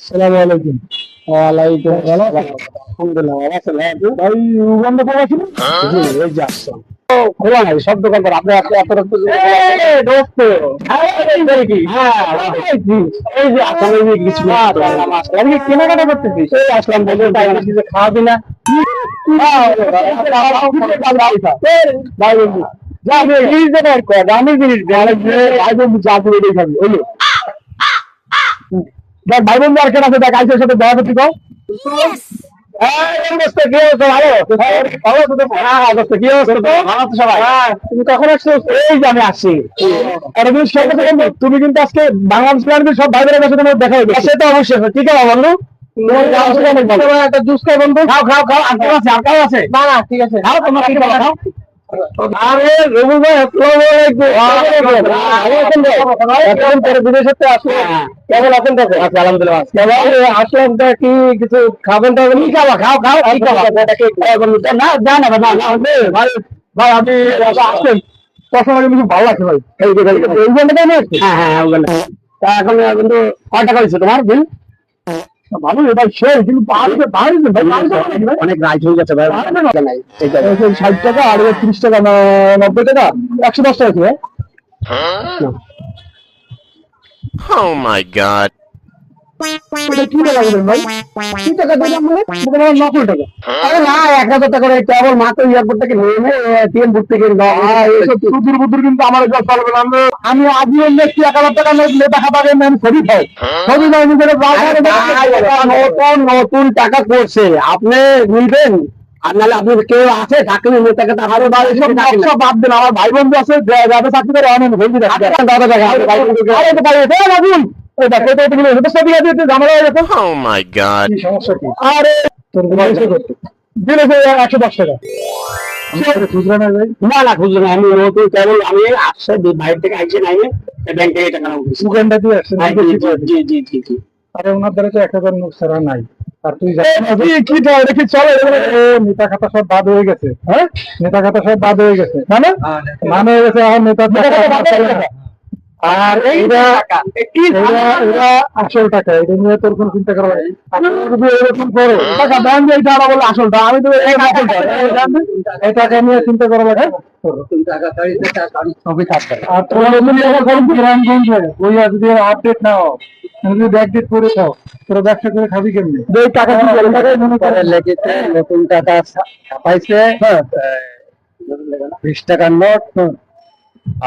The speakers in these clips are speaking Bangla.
সালাম আলাইকুম ওয়ালাইকুম আসসালাম খোলা নাই সব দোকান করে আপনি আপনি এত এই যে হ্যাঁ আসলে কিছু কেনাকাটা করতেছি এই আসলাম বলে কিছু খাওয়াবি না আমি জিনিস তুমি এটাই খাবি ওই লো। দেখ ভাই বন্ধু আর কেন আছে দেখ আইসের সাথে দেখা করতে কও? হ্যাঁ, হ্যাঁ? তুমি কিন্তু আজকে বাংলাদেশ সব ভাই বোনের কাছে তোমার দেখা হবে সে তো অবশ্যই ঠিক আছে বন্ধু খাও বন্ধু খাও খাও আছে আর কেউ আছে না না ঠিক আছে খাও তোমার কি খাও খাও আরে ভাই আসসালামু আলাইকুম এখন পরে বিদেশের থেকে আসলো কেমন আছেন আচ্ছা আলহামদুলিল্লাহ কেমন আসলাম তা কি কিছু খাবেন টাবেন কি খাওয়া খাও খাও কি খাওয়া না না না ভাই ভাই আসলেন পছন্দ কিছু ভালো লাগছে ভাই এই যে এই হ্যাঁ হ্যাঁ ওখানটা তা এখন কিন্তু কয় টাকা হয়েছে তোমার বিল ভালো ভাই সেই কিন্তু বাড়িতে ভাই অনেক রাইট হয়ে গেছে ভাই। ষাট টাকা আর তিরিশ টাকা না নব্বই টাকা একশো দশ টাকা আছে Oh my god. এটা কি টাকা দেবেন ভাই কি টাকা দেবেন মানে বলতে নকল টাকা আরে না এক হাজার টাকা করে কেবল মাত্র এয়ারপোর্ট থেকে নেমে টিএম বুথ থেকে সুদূর বুদুর কিন্তু আমার কাছে চলবে না আমি এক হাজার টাকা নিজের নতুন নতুন টাকা করছে আপনি নিবেন আর নাহলে আপনি কেউ আছে থাকলে নেতাকে বাড়ি সব বাদ দেন আমার ভাই বন্ধু আছে যাদের চাকরি করে অনেক ভেঙে দাদা দেখা ভাই বন্ধুকে দেখো তো তুমি ঝামেলা হয়ে গেছে. কি সমস্যা কি? আরে তোর দিলে সে টাকা। খুচরা না না না খুচরা না আমি নতুন কেবল আমি আসছে বাইরে থেকে আইসে নাই ব্যাংক টাকা নাও। সুগানটা দিয়ে আসছে জি জি জি জি। আরে ওনার দ্বারা তো এক হাজার নোট ছাড়া নাই। আর তুই কি কি দেখি চলে নেতা খাতা সব বাদ হয়ে গেছে। হ্যাঁ? নেতা খাতা সব বাদ হয়ে গেছে। মানে? মানে হয়ে গেছে আর নেতা আর এরা এরা আসল টাকা এটা নিয়ে তোর কোনো চিন্তা করা নাই। যদি এরকম করে টাকা দেন যে এটা বলে আসলটা আমি তো এই এই। এই টাকা নিয়ে চিন্তা করা লাগে। ছবি থাকবে। আর তোরা টাকা গ্রামগঞ্জে ওই যদি আপডেট না যদি ব্যাকডেট করে খাও তোরা ব্যবসা করে খাবি কেমনি? যে টাকা কি করে টাকা মনে করে। লেগেছে নতুন টাকা ছাপাইছে। বিশ টাকার নোট।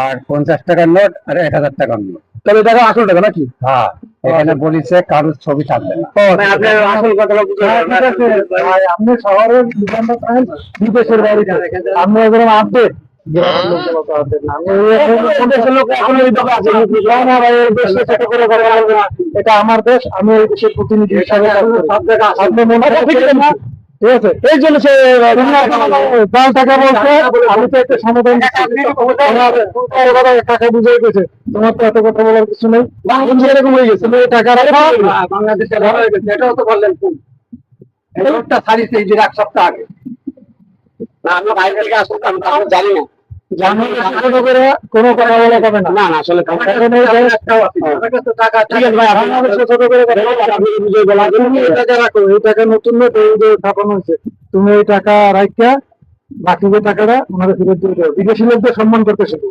আর পঞ্চাশ টাকার নোট আর এক হাজার টাকার নোট। তবে টাকা আসল টাকা নাকি? হ্যাঁ এখানে বলিছে কারোর ছবি থাকবে না। আপনি আসল কথাটা বুঝতে হ্যাঁ। আপনি শহরের দোকানটা পান বিদেশের বাড়িতে আপনি একদম আপডেট। এটা আমার দেশ আমি এই দেশের প্রতিনিধি হিসাবে ঠিক আছে? এই জন্য সে টাকা বলছে আমি তো একটা সমাধান টাকা গেছে তোমার তো এত কথা বলার কিছু নেই। এরকম হয়ে গেছে তুমি টাকা বাংলাদেশে হয়ে গেছে। এটাও তো বললেন ভুল এই লোকটা ছাড়িয়েছে এই যে এক সপ্তাহ আগে। না আমরা আমরা জানি না। কোনো কথা বলা না। না আসলে নতুন এই হয়েছে। তুমি এই টাকা রাখা বাকি যে টাকাটা ওনাদের ফেরত দিয়ে বিদেশি লোকদের সম্মান করতে শেখো।